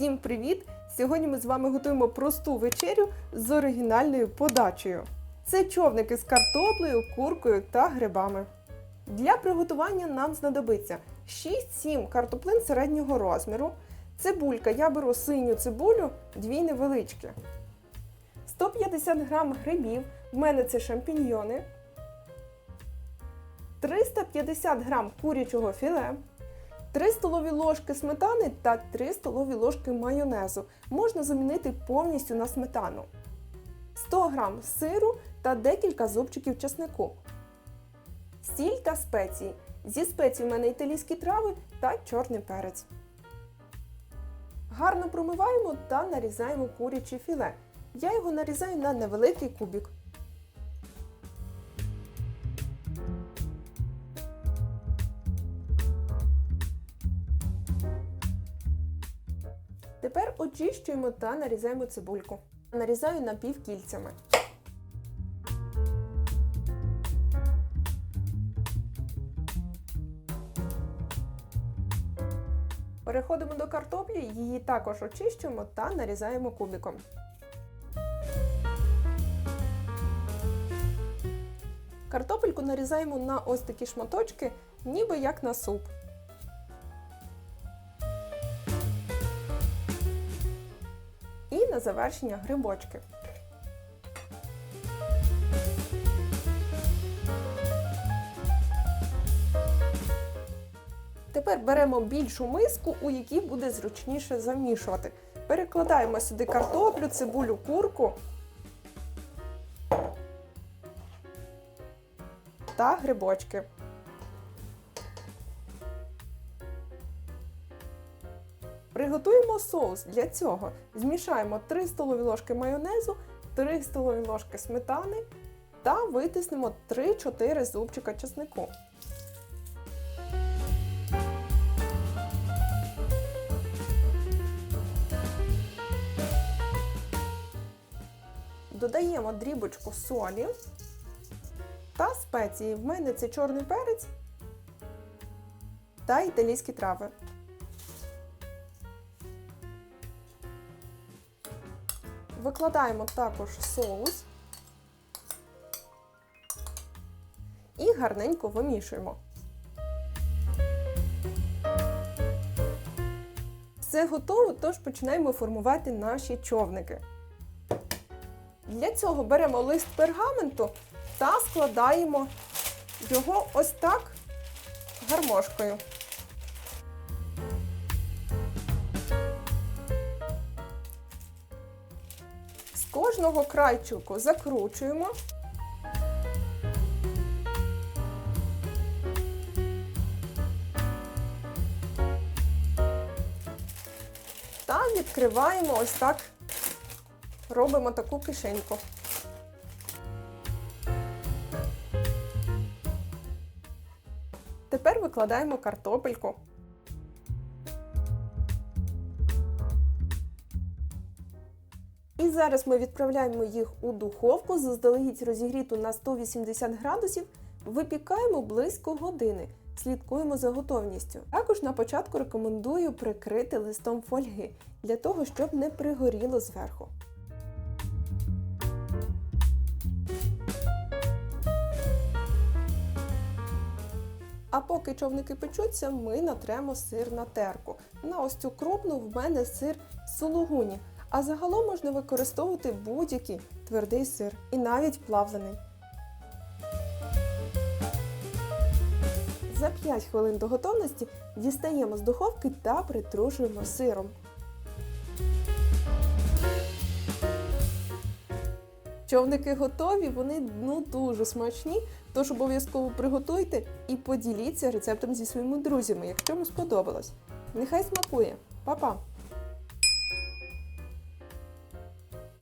Всім привіт! Сьогодні ми з вами готуємо просту вечерю з оригінальною подачею. Це човники з картоплею, куркою та грибами. Для приготування нам знадобиться 6-7 картоплин середнього розміру. Цибулька, я беру синю цибулю, дві невеличкі. 150 г грибів, в мене це шампіньйони. 350 г курячого філе. 3 столові ложки сметани та 3 столові ложки майонезу можна замінити повністю на сметану. 100 г сиру та декілька зубчиків чеснику. Сіль та спеції. Зі спецій в мене італійські трави та чорний перець. Гарно промиваємо та нарізаємо куряче філе. Я його нарізаю на невеликий кубик. Тепер очищуємо та нарізаємо цибульку. Нарізаю напівкільцями. Переходимо до картоплі, її також очищуємо та нарізаємо кубиком. Картопельку нарізаємо на ось такі шматочки, ніби як на суп. Завершення грибочки. Тепер беремо більшу миску, у якій буде зручніше замішувати. Перекладаємо сюди картоплю, цибулю, курку та грибочки. Приготуємо соус. Для цього змішаємо 3 столові ложки майонезу, 3 столові ложки сметани та витиснемо 3-4 зубчика чеснику. Додаємо дрібочку солі та спеції. В мене це чорний перець та італійські трави. Викладаємо також соус і гарненько вимішуємо. Все готово, тож починаємо формувати наші човники. Для цього беремо лист пергаменту та складаємо його ось так гармошкою. Кожного крайчику закручуємо. Та відкриваємо ось так, робимо таку кишеньку. Тепер викладаємо картопельку. Зараз ми відправляємо їх у духовку, заздалегідь розігріту на 180 градусів, випікаємо близько години. Слідкуємо за готовністю. Також на початку рекомендую прикрити листом фольги для того, щоб не пригоріло зверху. А поки човники печуться, ми натремо сир на терку. На ось цю крупну в мене сир сулугуні. А загалом можна використовувати будь-який твердий сир і навіть плавлений. За 5 хвилин до готовності дістаємо з духовки та притрушуємо сиром. Човники готові, вони ну дуже смачні, тож обов'язково приготуйте і поділіться рецептом зі своїми друзями, якщо вам сподобалось. Нехай смакує! Па-па!